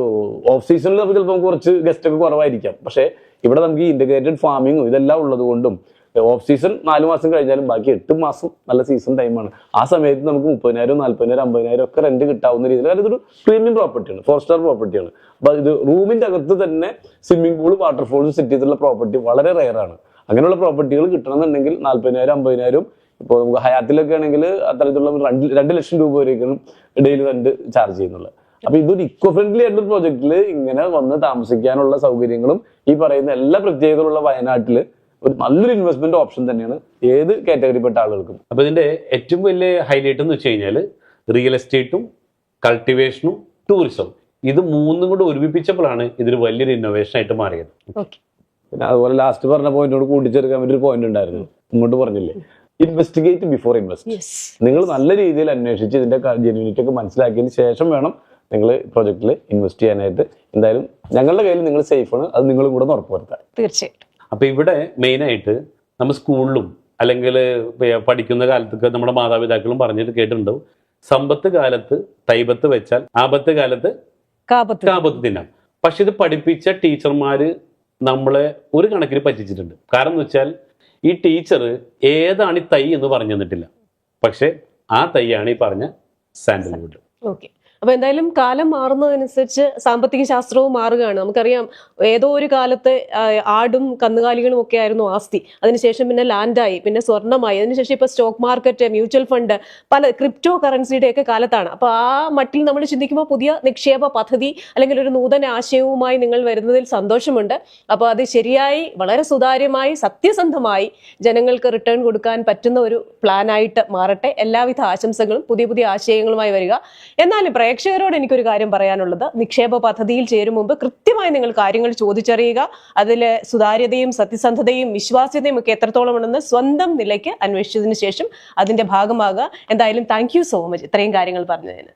ഓഫ് സീസണിൽ നമുക്ക് ചിലപ്പോൾ കുറച്ച് ഗസ്റ്റ് ഒക്കെ കുറവായിരിക്കാം. പക്ഷേ ഇവിടെ നമുക്ക് ഇന്റഗ്രേറ്റഡ് ഫാമിങ്ങും ഇതെല്ലാം ഉള്ളത് കൊണ്ടും ഓഫ് സീസൺ നാല് മാസം കഴിഞ്ഞാലും ബാക്കി എട്ട് മാസം നല്ല സീസൺ ടൈമാണ് ആ സമയത്ത് നമുക്ക് മുപ്പതിനായിരം നാല്പതിനായിരം അമ്പതിനായിരം ഒക്കെ റെന്റ് കിട്ടാവുന്ന രീതിയിൽ കാരണം ഇതൊരു പ്രീമിയം പ്രോപ്പർട്ടിയാണ് ഫോർ സ്റ്റാർ പ്രോപ്പർട്ടിയാണ് അപ്പൊ ഇത് റൂമിന്റെ അകത്ത് തന്നെ സ്വിമ്മിംഗ് പൂൾ വാട്ടർഫോൾസ് സെറ്റ് ചെയ്തിട്ടുള്ള പ്രോപ്പർട്ടി വളരെ റെയർ ആണ്. അങ്ങനെയുള്ള പ്രോപ്പർട്ടികൾ കിട്ടണമെന്നുണ്ടെങ്കിൽ നാല്പതിനായിരം അമ്പതിനായിരം ഇപ്പോൾ നമുക്ക് ഹയാത്തിലൊക്കെ ആണെങ്കിൽ അത്തരത്തിലുള്ള രണ്ട് രണ്ട് ലക്ഷം രൂപ വരെയൊക്കെയാണ് ഡെയിലി റെന്റ് ചാർജ് ചെയ്യുന്നുള്ളത്. അപ്പൊ ഇതൊരു ഇക്കോ ഫ്രണ്ട്ലി ആയിട്ടുള്ള പ്രോജക്റ്റിൽ ഇങ്ങനെ വന്ന് താമസിക്കാനുള്ള സൗകര്യങ്ങളും ഈ പറയുന്ന എല്ലാ പ്രത്യേകതകളുള്ള വയനാട്ടിൽ ഒരു നല്ലൊരു ഇൻവെസ്റ്റ്മെന്റ് ഓപ്ഷൻ തന്നെയാണ് ഏത് കാറ്റഗറിപ്പെട്ട ആളുകൾക്കും. അപ്പൊ ഇതിന്റെ ഏറ്റവും വലിയ ഹൈലൈറ്റ് എന്ന് വെച്ച് കഴിഞ്ഞാൽ റിയൽ എസ്റ്റേറ്റും കൾട്ടിവേഷനും ടൂറിസം ഇത് മൂന്നും കൂടെ ഒരുമിപ്പിച്ചപ്പോഴാണ് ഇതൊരു വലിയൊരു ഇന്നോവേഷൻ ആയിട്ട് മാറിയത്. ഓക്കെ പിന്നെ അതുപോലെ ലാസ്റ്റ് പറഞ്ഞ പോയിന്റോട് കൂട്ടിച്ചേർക്കാൻ വേണ്ടി ഒരു പോയിന്റ് ഉണ്ടായിരുന്നു. ഇങ്ങോട്ട് പറഞ്ഞില്ലേ? ഇൻവെസ്റ്റിഗേറ്റ് ബിഫോർ ഇൻവെസ്റ്റ് നിങ്ങൾ നല്ല രീതിയിൽ അന്വേഷിച്ച് ഇതിന്റെ ജെന്യൂനിറ്റി ഒക്കെ മനസ്സിലാക്കിയതിന് ശേഷം വേണം നിങ്ങൾ പ്രോജക്റ്റിൽ ഇൻവെസ്റ്റ് ചെയ്യാനായിട്ട്. എന്തായാലും ഞങ്ങളുടെ കയ്യിൽ നിങ്ങൾ സേഫ് ആണ്. അത് നിങ്ങളും കൂടെ ഉറപ്പുവരുത്താൻ. തീർച്ചയായിട്ടും. അപ്പൊ ഇവിടെ മെയിനായിട്ട് നമ്മൾ സ്കൂളിലും അല്ലെങ്കിൽ പഠിക്കുന്ന കാലത്തൊക്കെ നമ്മുടെ മാതാപിതാക്കളും പറഞ്ഞിട്ട് കേട്ടിട്ടുണ്ടാവും. സമ്പത്ത് കാലത്ത് തൈബത്ത് വെച്ചാൽ ആപത്ത് കാലത്ത് കാപത്ത് കാപത്ത് തിന്നാം. പക്ഷെ ഇത് പഠിപ്പിച്ച ടീച്ചർമാർ നമ്മളെ ഒരു കണക്കിന് പറ്റിച്ചിട്ടുണ്ട്. കാരണം എന്ന് വെച്ചാൽ ഈ ടീച്ചർ ഏതാണ് ഈ തൈ എന്ന് പറഞ്ഞു തന്നിട്ടില്ല. പക്ഷെ ആ തൈയാണ് ഈ പറഞ്ഞ സാൻഡൽവുഡ്. ഓക്കെ അപ്പൊ എന്തായാലും കാലം മാറുന്നതനുസരിച്ച് സാമ്പത്തിക ശാസ്ത്രവും മാറുകയാണ്. നമുക്കറിയാം ഏതോ ഒരു കാലത്ത് ആടും കന്നുകാലികളും ഒക്കെ ആയിരുന്നു ആസ്തി. അതിനുശേഷം പിന്നെ ലാൻഡായി പിന്നെ സ്വർണമായി അതിനുശേഷം ഇപ്പൊ സ്റ്റോക്ക് മാർക്കറ്റ് മ്യൂച്വൽ ഫണ്ട് പല ക്രിപ്റ്റോ കറൻസിയുടെ ഒക്കെ കാലത്താണ്. അപ്പൊ ആ മട്ടിൽ നമ്മൾ ചിന്തിക്കുമ്പോൾ പുതിയ നിക്ഷേപ പദ്ധതി അല്ലെങ്കിൽ ഒരു നൂതന ആശയവുമായി നിങ്ങൾ വരുന്നതിൽ സന്തോഷമുണ്ട്. അപ്പോൾ അത് ശരിയായി വളരെ സുതാര്യമായി സത്യസന്ധമായി ജനങ്ങൾക്ക് റിട്ടേൺ കൊടുക്കാൻ പറ്റുന്ന ഒരു പ്ലാനായിട്ട് മാറട്ടെ. എല്ലാവിധ ആശംസകളും പുതിയ പുതിയ ആശയങ്ങളുമായി വരിക. എന്നാലും പ്രേക്ഷകരോട് എനിക്കൊരു കാര്യം പറയാനുള്ളത്. നിക്ഷേപ പദ്ധതിയിൽ ചേരും മുമ്പ് കൃത്യമായി നിങ്ങൾ കാര്യങ്ങൾ ചോദിച്ചറിയുക. അതിൽ സുതാര്യതയും സത്യസന്ധതയും വിശ്വാസ്യതയും ഒക്കെ എത്രത്തോളം ഉണ്ടെന്ന് സ്വന്തം നിലയ്ക്ക് അന്വേഷിച്ചതിന് ശേഷം അതിന്റെ ഭാഗമാകുക. എന്തായാലും താങ്ക് സോ മച്ച് ഇത്രയും കാര്യങ്ങൾ പറഞ്ഞതിന്.